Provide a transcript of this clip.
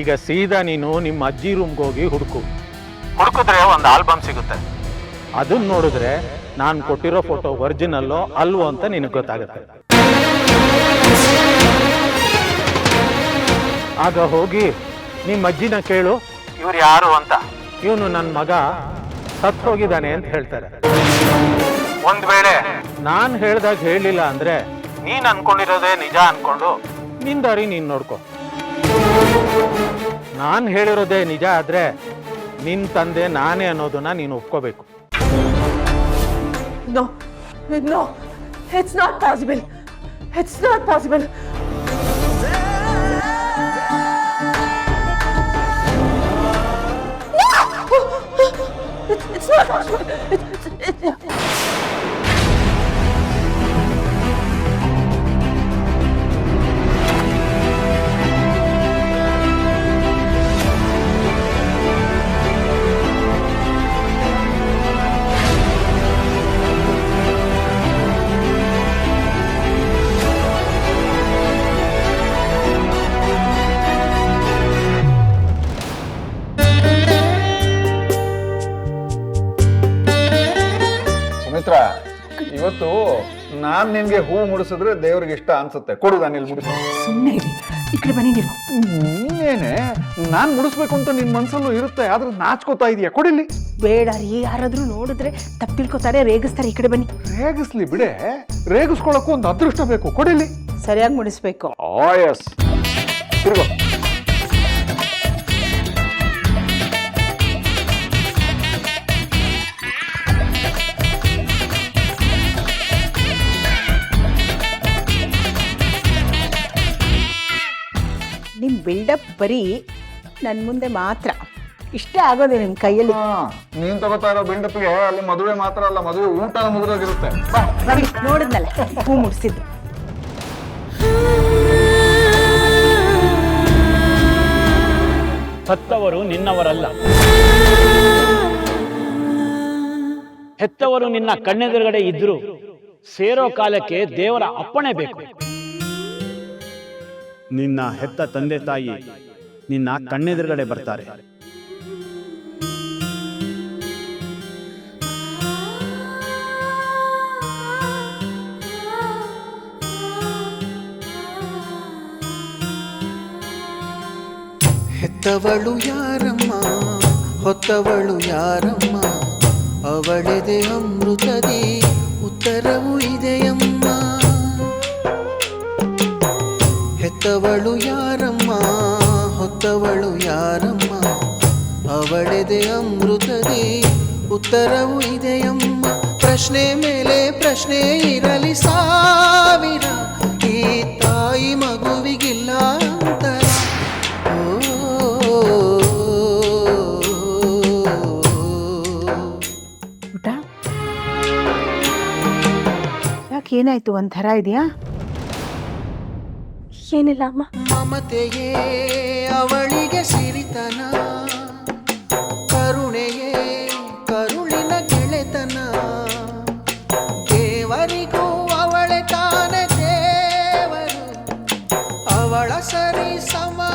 ಈಗ ಸೀದಾ ನೀನು ನಿಮ್ಮ ಅಜ್ಜಿ ರೂಮ್ಗೆ ಹೋಗಿ ಹುಡುಕು. ಹುಡುಕಿದ್ರೆ ಒಂದು ಆಲ್ಬಮ್ ಸಿಗುತ್ತೆ. ಅದನ್ನ ನೋಡಿದ್ರೆ ನಾನು ಕೊಟ್ಟಿರೋ ಫೋಟೋ ಒರಿಜಿನಲ್ಲೋ ಅಲ್ವೋ ಅಂತ ನಿನಗೆ ಗೊತ್ತಾಗುತ್ತೆ. ಆಗ ಹೋಗಿ ನಿಮ್ಮ ಅಜ್ಜಿನ ಕೇಳು. ಇವ್ರು ಯಾರು ಅಂತ. ಇವನು ನನ್ನ ಮಗ ಸತ್ ಹೋಗಿದ್ದಾನೆ ಅಂತ ಹೇಳ್ತಾರೆ. ಒಂದ್ ವೇಳೆ ನಾನು ಹೇಳ್ದಾಗ ಹೇಳಿಲ್ಲ ಅಂದ್ರೆ ನೀನ್ ಅನ್ಕೊಂಡಿರೋದೇ ನಿಜ ಅನ್ಕೊಂಡು ನಿನ್ ದಾರಿ ನೀನ್ ನೋಡ್ಕೊ. ನಾನು ಹೇಳಿರೋದೇ ನಿಜ ಆದರೆ ನಿನ್ನ ತಂದೆ ನಾನೇ ಅನ್ನೋದನ್ನ ನೀನು ಒಪ್ಕೋಬೇಕು. It's not possible. It, Sumitra ಇವತ್ತು ನಾನ್ ನಿನ್ಗೆ ಹೂ ಮುಡಿಸಿದ್ರೆ ದೇವ್ರಿಗೆ ಇಷ್ಟ ಅನ್ಸುತ್ತೆ. ಕೊಡು ನಾನು ಇಲ್ಲಿ ಮುಡಿಸ ಸುಮ್ಮನೆ ಇರಿ. ಈ ಕಡೆ ಬನ್ನಿ ನೀವು ನೀನೇನೆ? ನಾನ್ ಮುಡಿಸ್ಬೇಕು ಅಂತ ನಿನ್ ಮನ್ಸಲ್ಲೂ ಇರುತ್ತೆ ಆದ್ರೆ ನಾಚ್ಕೋತಾ ಇದೀಯ? ಕೊಡಿಲಿ ಬೇಡ ರೀ ಯಾರಾದ್ರೂ ನೋಡಿದ್ರೆ ತಪ್ಪಿಳ್ಕೋತಾರೆ ರೇಗಿಸ್ತಾರೆ. ಈ ಕಡೆ ಬನ್ನಿ. ರೇಗಿಸ್ಲಿ ಬಿಡೆ. ರೇಗಿಸ್ಕೊಳಕ್ಕೂ ಒಂದು ಅದೃಷ್ಟ ಬೇಕು. ಕೊಡಿಲಿ ಸರಿಯಾಗಿ ಮುಡಿಸ್ಬೇಕು. ಆಯಸ್. ತಿರ್ಗೋ. ಬಿಲ್ಡಪ್ ಬರೀ ನನ್ನ ಮುಂದೆ ಮಾತ್ರ. ಇಷ್ಟೇ ಆಗೋದು ನಿಮ್ಮ ಕೈಯಲ್ಲಿ. ನೀನ್ ತಗೋತಾ ಇರೋ ಬಿಲ್ಡಪ್ಗೆ ಅಲ್ಲಿ ಮದುವೆ ಮಾತ್ರ ಅಲ್ಲ ಮದುವೆ ಊಟ ಮುಗಿದೋಗಿರುತ್ತೆ. ಬಾ. ನೋಡಿ ನೋಡಿದ್ನಲ್ಲ ಹೂ ಮುಡಿಸಿದ್ದು. ಸತ್ತವರು ನಿನ್ನವರಲ್ಲ. ಹೆತ್ತವರು ನಿನ್ನ ಕಣ್ಣೆದುರುಗಡೆ ಇದ್ರು. ಸೇರೋ ಕಾಲಕ್ಕೆ ದೇವರ ಅಪ್ಪಣೆ ಬೇಕು. ನಿನ್ನ ಹೆತ್ತ ತಂದೆ ತಾಯಿ ನಿನ್ನ ಕಣ್ಣೆದುರುಗಡೆ ಬರ್ತಾರೆ. ಹೆತ್ತವಳು ಯಾರಮ್ಮ? ಹೊತ್ತವಳು ಯಾರಮ್ಮ? ದೇಹ ಅಮೃತದಿ ಉತ್ತರವು ಹೆತ್ತವಳು ಯಾರಮ್ಮ? ಹೊತ್ತವಳು ಯಾರಮ್ಮ? ಅವಳೆದೆ ಅಮೃತದಿ ಉತ್ತರವು ಇದೆಯಮ್ಮ. ಪ್ರಶ್ನೆ ಮೇಲೆ ಪ್ರಶ್ನೆ ಇರಲಿ ಸಾವಿರ. ಈ ತಾಯಿ ಮಗುವಿಗಿಲ್ಲ ಏನಾಯ್ತು? ಒಂಥರ ಇದೆಯಾ? ಏನಿಲ್ಲ ಅಮ್ಮ. ಮಮತೆಯೇ, ಅವಳಿಗೆ ಸಿರಿತನ. ಕರುಣೆಯೇ, ಕರುಳಿನ ಗೆಳೆತನ. ದೇವರಿಗೂ ಅವಳೆ ತಾನೆ ದೇವರು. ಅವಳ ಸರಿ ಸಮ